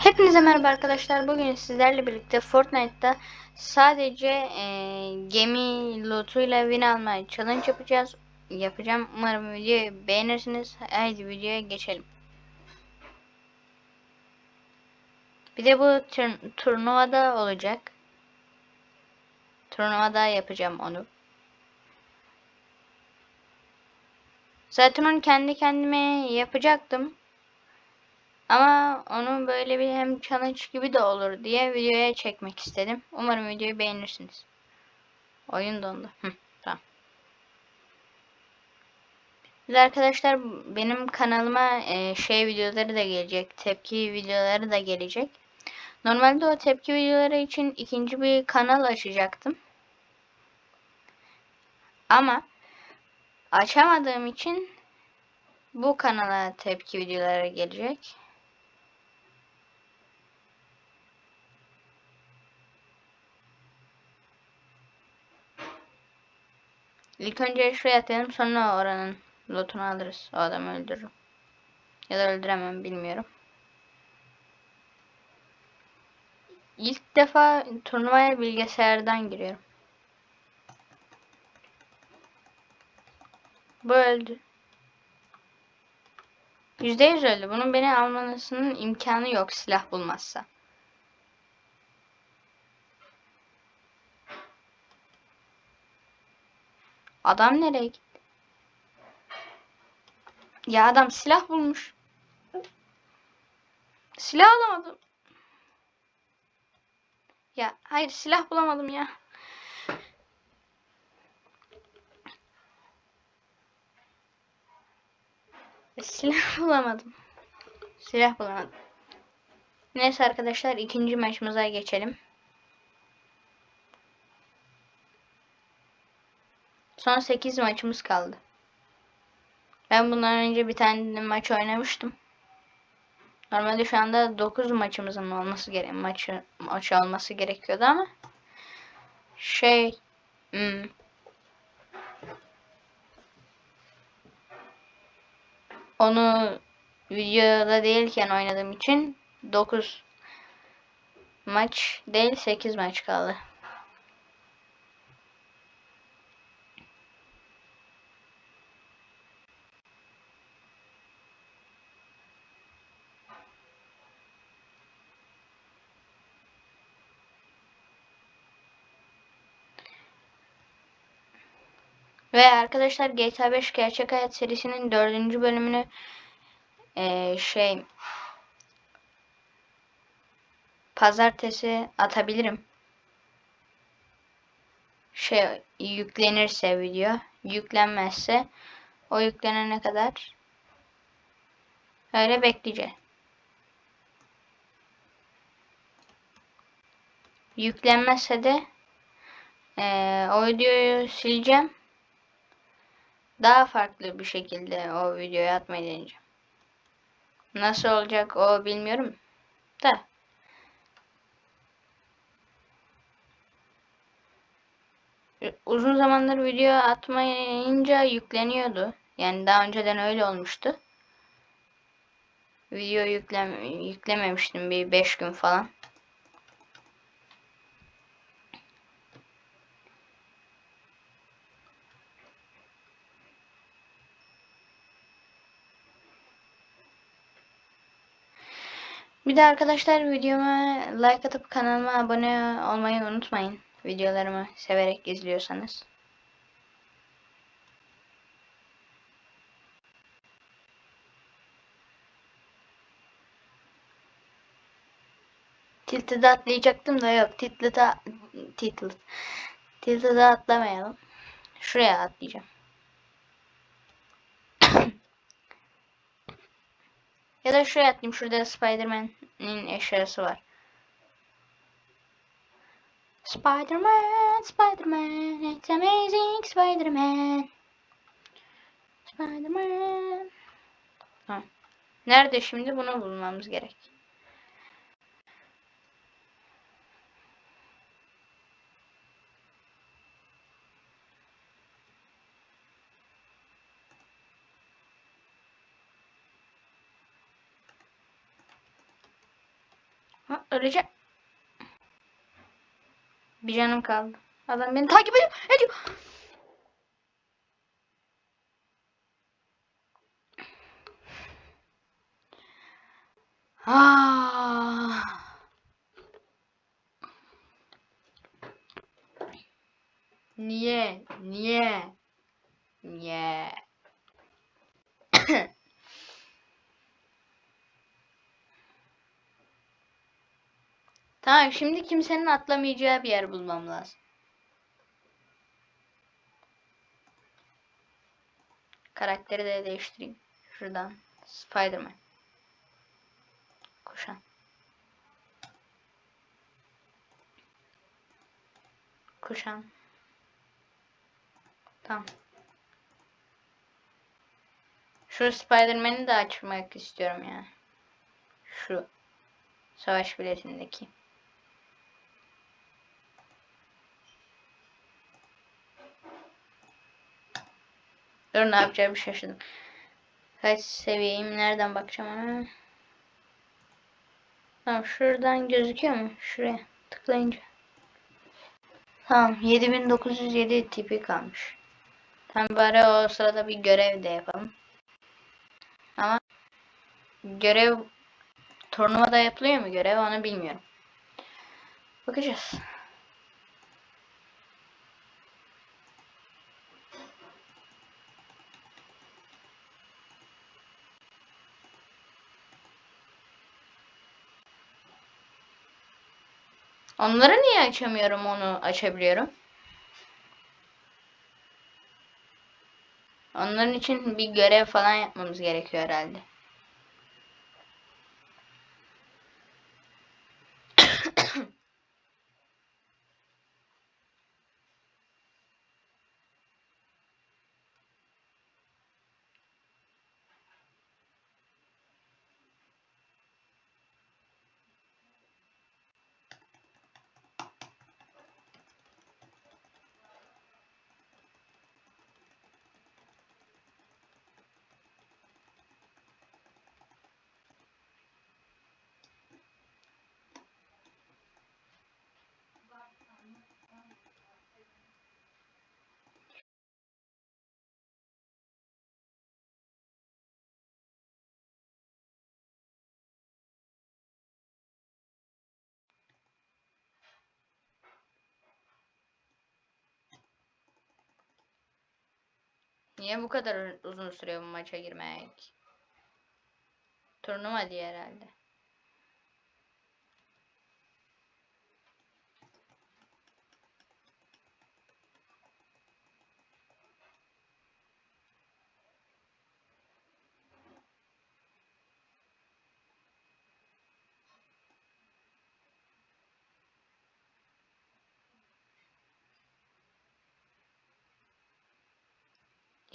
Hepinize merhaba arkadaşlar. Bugün sizlerle birlikte Fortnite'da sadece e, gemi lootuyla win alma challenge yapacağız. Yapacağım. Umarım videoyu beğenirsiniz. Haydi videoya geçelim. Bir de bu tur- turnuvada olacak. Turnuvada yapacağım onu. Zaten onu kendi kendime yapacaktım. Ama onun böyle bir hem challenge gibi de olur diye videoya çekmek istedim. Umarım videoyu beğenirsiniz. Oyun dondu. Hı, tamam. De arkadaşlar benim kanalıma e, şey videoları da gelecek. Tepki videoları da gelecek. Normalde o tepki videoları için ikinci bir kanal açacaktım. Ama açamadığım için bu kanala tepki videoları gelecek. İlk önce şuraya atlayalım sonra oranın lootunu alırız. O adamı öldürürüm. Ya da öldüremem bilmiyorum. İlk defa turnuvaya bilgisayardan giriyorum. Bu öldü. Yüzde yüz öldü. Bunun beni almasının imkanı yok silah bulmazsa. Adam nereye gitti? Ya adam silah bulmuş. Silah alamadım. Ya hayır silah bulamadım ya. Silah bulamadım. Silah bulamadım. Neyse arkadaşlar ikinci maçımıza geçelim. Son 8 maçımız kaldı. Ben bundan önce bir tane maç oynamıştım. Normalde şu anda 9 maçımızın olması gerek maçı maç olması gerekiyordu ama şey hmm, onu videoda değilken oynadığım için 9 maç değil 8 maç kaldı. Ve arkadaşlar GTA 5 Gerçek Hayat serisinin dördüncü bölümünü eee, şey pazartesi atabilirim. Şey yüklenirse video, yüklenmezse o yüklenene kadar öyle bekleyeceğiz. Yüklenmezse de eee, o videoyu sileceğim daha farklı bir şekilde o videoyu atmayı deneyeceğim. Nasıl olacak o bilmiyorum da. Uzun zamandır video atmayınca yükleniyordu. Yani daha önceden öyle olmuştu. Video yüklem yüklememiştim bir 5 gün falan. Bir de arkadaşlar videoma like atıp kanalıma abone olmayı unutmayın. Videolarımı severek izliyorsanız. Tilted'e atlayacaktım da yok. Tilted'e Tilted. Tilted'e atlamayalım. Şuraya atlayacağım. Ya da şuraya atlayayım. Şurada Spider-Man'in eşyası var. Spider-Man, Spider-Man, it's amazing Spider-Man. Spider-Man. Ha. Nerede şimdi bunu bulmamız gerek. Öleceğim. Bir canım kaldı. Adam beni takip ediyor. ediyor. Ah. Niye? Niye? Niye? Tamam şimdi kimsenin atlamayacağı bir yer bulmam lazım. Karakteri de değiştireyim. Şuradan Spiderman. Kuşan. Kuşan. Tamam. Şu Spiderman'i de açmak istiyorum yani. Şu savaş biletindeki. Dur ne yapacağımı şaşırdım. Kaç seviyeyim? Nereden bakacağım ona? Tamam şuradan gözüküyor mu? Şuraya tıklayınca. Tamam 7907 tipi kalmış. Tamam bari o sırada bir görev de yapalım. Ama görev turnuvada yapılıyor mu görev onu bilmiyorum. Bakacağız. Onları niye açamıyorum onu açabiliyorum. Onların için bir görev falan yapmamız gerekiyor herhalde. Niye bu kadar uzun sürüyor bu maça girmek? Turnuva diye herhalde.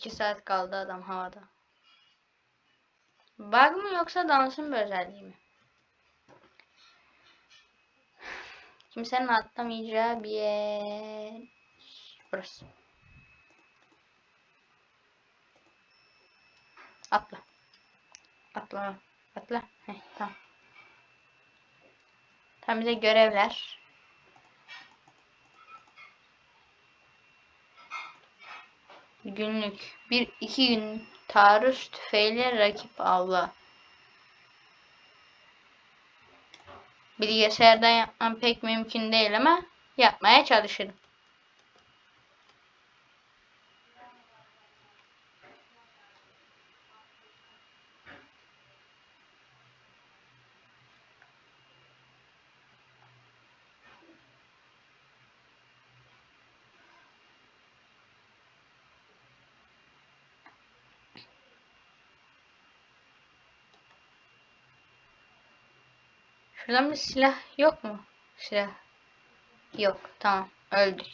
İki saat kaldı adam havada. Bug mı yoksa dansın bir özelliği mi? Kimsenin atlamayacağı bir yer. Burası. Atla. Atla. Atla. Heh, tamam. Tam bize görevler. Günlük. Bir iki gün taarruz tüfeğiyle rakip avla. Bilgisayardan yapmam pek mümkün değil ama yapmaya çalışırım. Şuradan bir silah yok mu? Silah. Yok. Tamam. Öldük.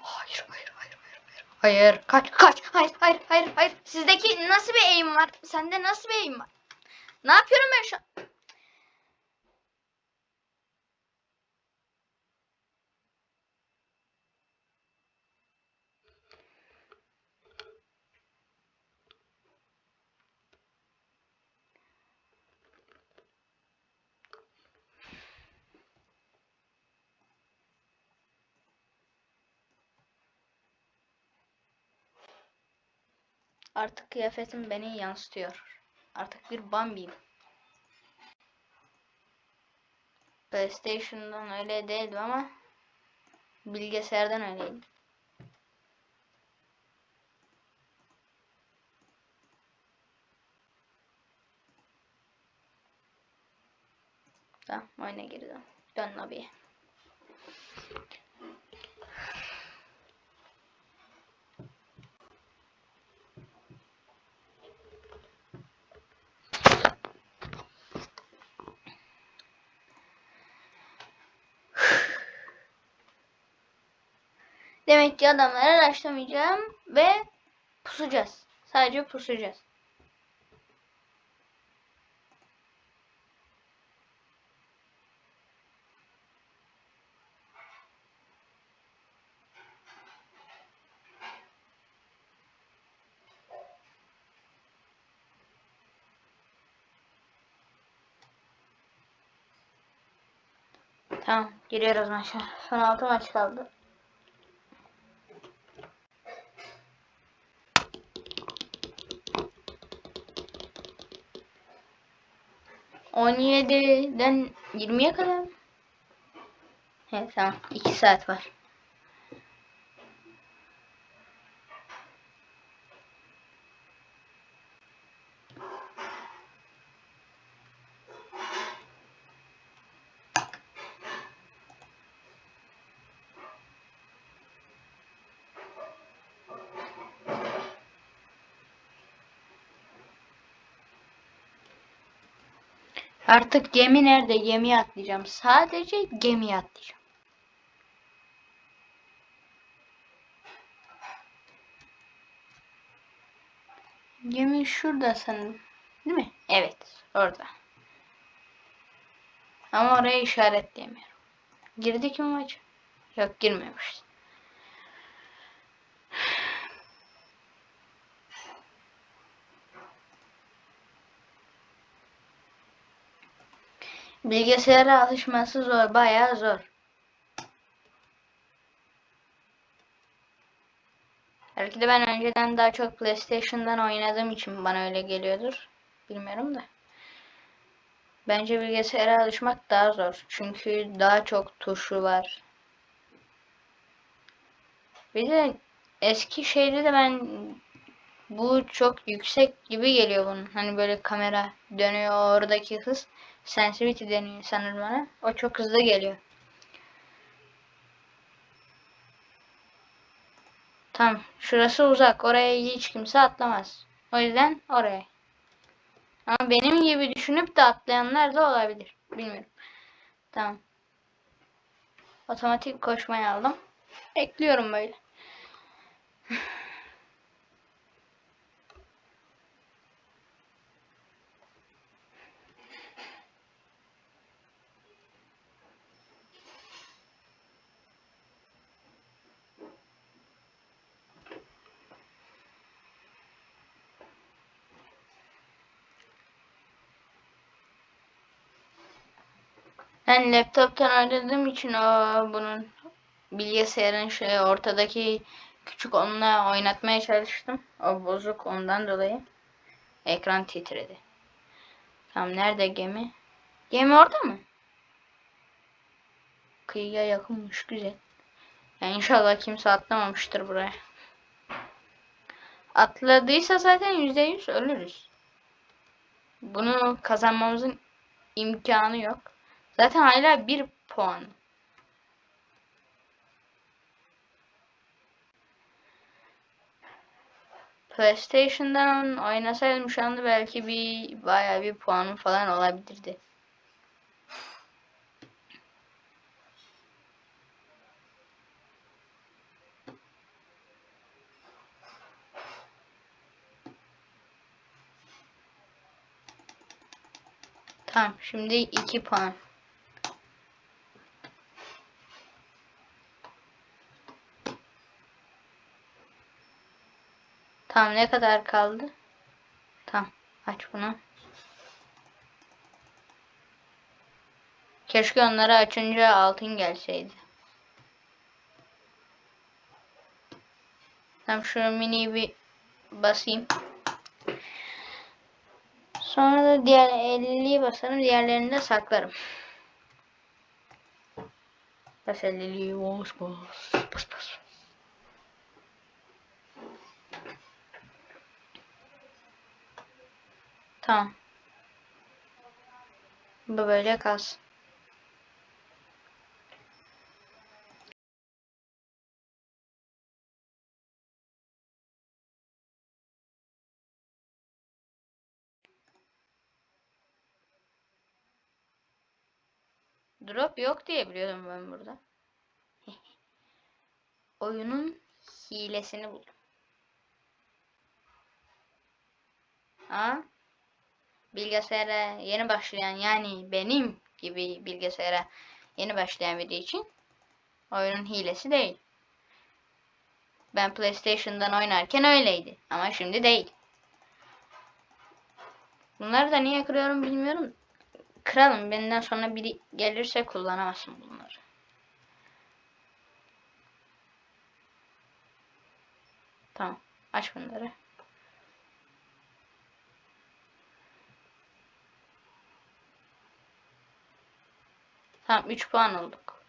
Hayır, hayır, hayır, hayır, hayır. Hayır, kaç, kaç. Hayır, hayır, hayır, hayır. Sizdeki nasıl bir aim var? Sende nasıl bir aim var? Ne yapıyorum ben şu an? Artık kıyafetim beni yansıtıyor. Artık bir Bambi'yim. PlayStation'dan öyle değildim ama bilgisayardan öyleydim. Tamam oyuna girdim. Dön lobiye. Demek ki adamlara araştırmayacağım ve pusacağız. Sadece pusacağız. Tamam, giriyoruz maça. Son 6 maç kaldı. On yediden yirmiye kadar mı? Evet tamam. 2 saat var. Artık gemi nerede? Gemiye atlayacağım. Sadece gemiye atlayacağım. Gemi şurada sanırım. Değil mi? Evet. Orada. Ama oraya işaretleyemiyorum. Girdik mi maç? Yok girmemiş. Bilgisayara alışması zor. Bayağı zor. Belki de ben önceden daha çok PlayStation'dan oynadığım için bana öyle geliyordur. Bilmiyorum da. Bence bilgisayara alışmak daha zor. Çünkü daha çok tuşu var. Bir de eski şeyde de ben bu çok yüksek gibi geliyor bunun. Hani böyle kamera dönüyor oradaki hız. Sensitivity deniyor sanırım ona. O çok hızlı geliyor. Tamam. Şurası uzak. Oraya hiç kimse atlamaz. O yüzden oraya. Ama benim gibi düşünüp de atlayanlar da olabilir. Bilmiyorum. Tamam. Otomatik koşmayı aldım. Ekliyorum böyle. Ben laptoptan oynadığım için o bunun bilgisayarın şey ortadaki küçük onunla oynatmaya çalıştım. O bozuk ondan dolayı ekran titredi. Tamam nerede gemi? Gemi orada mı? Kıyıya yakınmış güzel. Yani inşallah kimse atlamamıştır buraya. Atladıysa zaten %100 ölürüz. Bunu kazanmamızın imkanı yok. Zaten hala bir puan. PlayStation'dan oynasaydım şu anda belki bir bayağı bir puanım falan olabilirdi. Tamam şimdi 2 puan. Tamam ne kadar kaldı? Tamam aç bunu. Keşke onları açınca altın gelseydi. Tamam şu mini bir basayım. Sonra da diğer 50'liyi basarım. Diğerlerini de saklarım. Bas 50'liyi bas bas. Bas bas. Tamam. Bu böyle kalsın. Drop yok diye biliyordum ben burada. Oyunun hilesini buldum. Ha? Bilgisayara yeni başlayan yani benim gibi bilgisayara yeni başlayan biri için oyunun hilesi değil. Ben PlayStation'dan oynarken öyleydi ama şimdi değil. Bunları da niye kırıyorum bilmiyorum. Kıralım. Benden sonra biri gelirse kullanamazsın bunları. Tamam. Aç bunları. Tamam 3 puan olduk.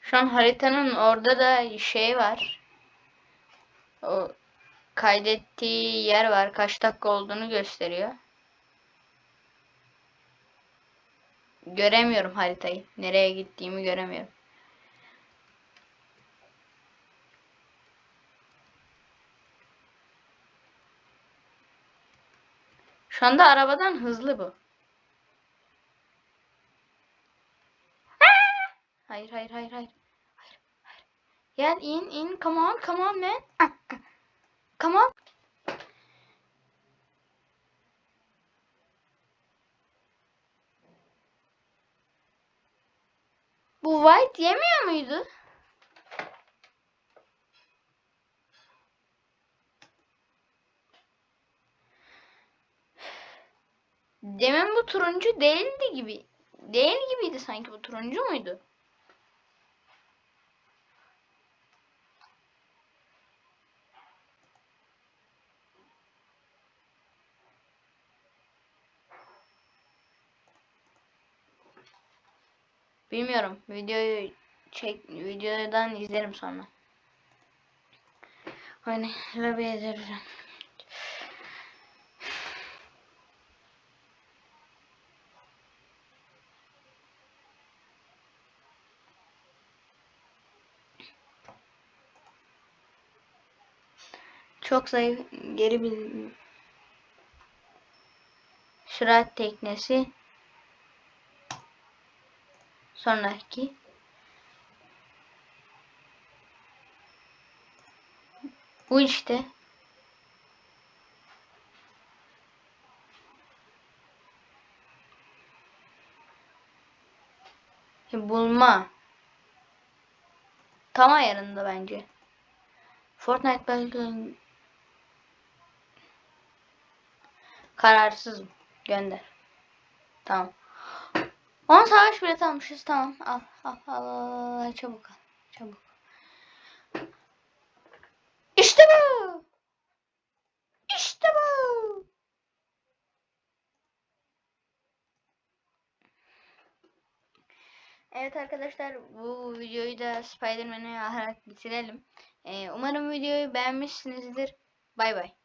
Şu an haritanın orada da şey var. O kaydettiği yer var. Kaç dakika olduğunu gösteriyor. Göremiyorum haritayı. Nereye gittiğimi göremiyorum. Şu anda arabadan hızlı bu. Hayır hayır hayır hayır. Hayır hayır. Gel in in come on come on man. Come on. Bu white yemiyor muydu? Demin bu turuncu değildi gibi. Değil gibiydi sanki bu turuncu muydu? Bilmiyorum. Videoyu çek videodan izlerim sonra. Hani lobiye yazarım. Çok zayıf geri bil sürat teknesi. Sonraki. Bu işte. Bulma. Tam ayarında bence. Fortnite belki Kararsızım. Gönder. Tamam. 10 savaş bileti almışız. Tamam. Al. Al. Al. al, al. Çabuk al. Çabuk. İşte bu. İşte bu. Evet arkadaşlar bu videoyu da Spider-Man'e alarak bitirelim. Ee, umarım videoyu beğenmişsinizdir. Bay bay.